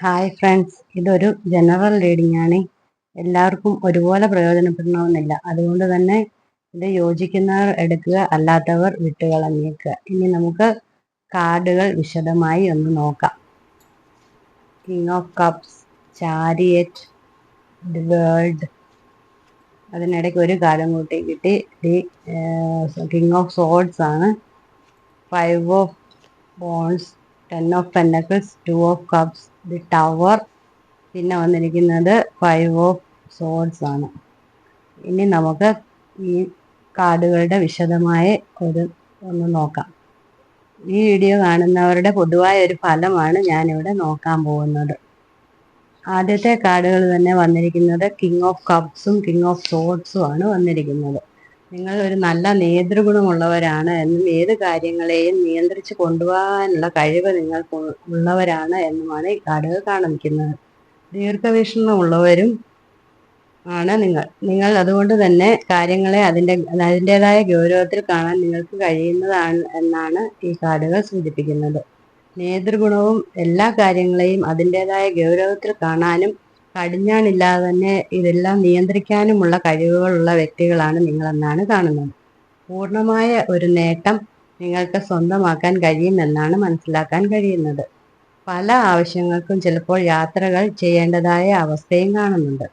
Hi friends ഇതൊരു general reading ആണ്. എല്ലാവർക്കും ഒരുപോലെ പ്രയോജനപ്പെടണമെന്നില്ല. അതുകൊണ്ട് തന്നെ ഇത് യോജിക്കുന്നവർ എടുക്കുക അല്ലാത്തവർ വിട്ടുകളഞ്ഞേക്കുക. ഇനി നമുക്ക് കാർഡുകൾ വിശദമായി ഒന്ന് നോക്കാം. King of cups chariot the world അതിനിടയ്ക്ക് ഒരു കാലം കൂട്ടി കിട്ടി. ദി കിങ് ഓഫ് സോഡ്സ് ആണ്. Five of bones ten of pentacles two of cups the tower പിന്നെ വന്നിരിക്കുന്നത് ഫൈവ് ഓഫ് സോൾസ് ആണ്. ഇനി നമുക്ക് ഈ കാർഡുകളുടെ വിശദമായ ഒരു ഒന്ന് നോക്കാം. ഈ വീഡിയോ കാണുന്നവരുടെ പൊതുവായ ഒരു ഫലമാണ് ഞാനിവിടെ നോക്കാൻ പോകുന്നത്. ആദ്യത്തെ കാർഡുകൾ തന്നെ വന്നിരിക്കുന്നത് കിങ് ഓഫ് കപ്സും കിങ് ഓഫ് സോൾസും ആണ് വന്നിരിക്കുന്നത്. നിങ്ങൾ ഒരു നല്ല നേതൃഗുണമുള്ളവരാണ് എന്നും ഏത് കാര്യങ്ങളെയും നിയന്ത്രിച്ച് കൊണ്ടുപോകാനുള്ള കഴിവ് നിങ്ങൾക്ക് ഉള്ളവരാണ് എന്നുമാണ് ഈ കാടുകൾ കാണിക്കുന്നത്. ദീർഘവീക്ഷണം ഉള്ളവരും ആണ് നിങ്ങൾ. നിങ്ങൾ അതുകൊണ്ട് തന്നെ കാര്യങ്ങളെ അതിന്റെ അതിന്റെതായ ഗൗരവത്തിൽ കാണാൻ നിങ്ങൾക്ക് കഴിയുന്നതാണ് എന്നാണ് ഈ കാർഡുകൾ സൂചിപ്പിക്കുന്നത്. നേതൃഗുണവും എല്ലാ കാര്യങ്ങളെയും അതിന്റെതായ ഗൗരവത്തിൽ കാണാനും കടിഞ്ഞാണില്ലാതെ തന്നെ ഇതെല്ലാം നിയന്ത്രിക്കാനുമുള്ള കഴിവുകളുള്ള വ്യക്തികളാണ് നിങ്ങളെന്നാണ് കാണുന്നത്. പൂർണമായ ഒരു നേട്ടം നിങ്ങൾക്ക് സ്വന്തമാക്കാൻ കഴിയുമെന്നാണ് മനസ്സിലാക്കാൻ കഴിയുന്നത്. പല ആവശ്യങ്ങൾക്കും ചിലപ്പോൾ യാത്രകൾ ചെയ്യേണ്ടതായ അവസ്ഥയും കാണുന്നുണ്ട്.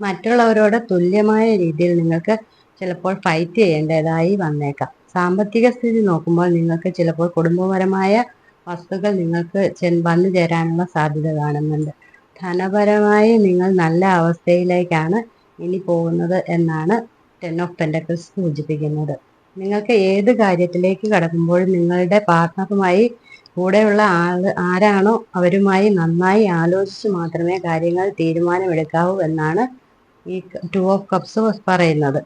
മറ്റുള്ളവരോട് തുല്യമായ രീതിയിൽ നിങ്ങൾക്ക് ചിലപ്പോൾ ഫൈറ്റ് ചെയ്യേണ്ടതായി വന്നേക്കാം. സാമ്പത്തിക സ്ഥിതി നോക്കുമ്പോൾ നിങ്ങൾക്ക് ചിലപ്പോൾ കുടുംബപരമായ വസ്തുക്കൾ നിങ്ങൾക്ക് വന്നു ചേരാനുള്ള സാധ്യത കാണുന്നുണ്ട്. ധനപരമായി നിങ്ങൾ നല്ല അവസ്ഥയിലേക്കാണ് ഇനി പോകുന്നത് എന്നാണ് ടെൻ ഓഫ് പെൻഡക്കിൾസ് സൂചിപ്പിക്കുന്നത്. നിങ്ങൾക്ക് ഏത് കാര്യത്തിലേക്ക് കടക്കുമ്പോഴും നിങ്ങളുടെ പാർട്ട്ണറുമായി കൂടെയുള്ള ആൾ ആരാണോ അവരുമായി നന്നായി ആലോചിച്ച് മാത്രമേ കാര്യങ്ങൾ തീരുമാനമെടുക്കാവൂ എന്നാണ് ഈ ടു ഓഫ് കപ്സ് പറയുന്നത്.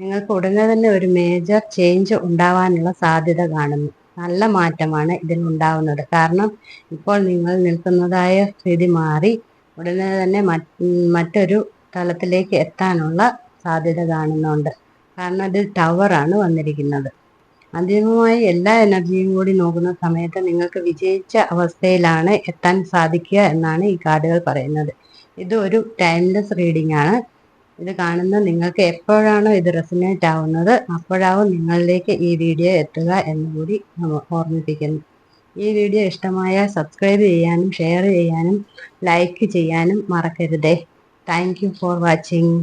നിങ്ങൾക്ക് ഉടനെ തന്നെ ഒരു മേജർ ചേഞ്ച് ഉണ്ടാവാനുള്ള സാധ്യത കാണുന്നു. നല്ല മാറ്റമാണ് ഇതിൽ ഉണ്ടാവുന്നത് കാരണം ഇപ്പോൾ നിങ്ങൾ നിൽക്കുന്നതായ സ്ഥിതി മാറി ഉടനെ തന്നെ മറ്റൊരു തലത്തിലേക്ക് എത്താനുള്ള സാധ്യത കാണുന്നുണ്ട്. കാരണം ഇത് ടവറാണ് വന്നിരിക്കുന്നത്. അന്തിമമായി എല്ലാ എനർജിയും കൂടി നോക്കുന്ന സമയത്ത് നിങ്ങൾക്ക് വിജയിച്ച അവസ്ഥയിലാണ് എത്താൻ സാധിക്കുക എന്നാണ് ഈ കാർഡുകൾ പറയുന്നത്. ഇത് ഒരു ടൈംലെസ് റീഡിംഗ് ആണ്. ഇത് കാണുന്ന നിങ്ങൾക്ക് എപ്പോഴാണോ ഇത് റെസിനേറ്റ് ആവുന്നത് അപ്പോഴാവും നിങ്ങളിലേക്ക് ഈ വീഡിയോ എത്തുക എന്ന് എന്നുകൂടി ഓർമ്മിപ്പിക്കുന്നു. ഈ വീഡിയോ ഇഷ്ടമായ സബ്സ്ക്രൈബ് ചെയ്യാനും ഷെയർ ചെയ്യാനും ലൈക്ക് ചെയ്യാനും മറക്കരുതേ. Thank for watching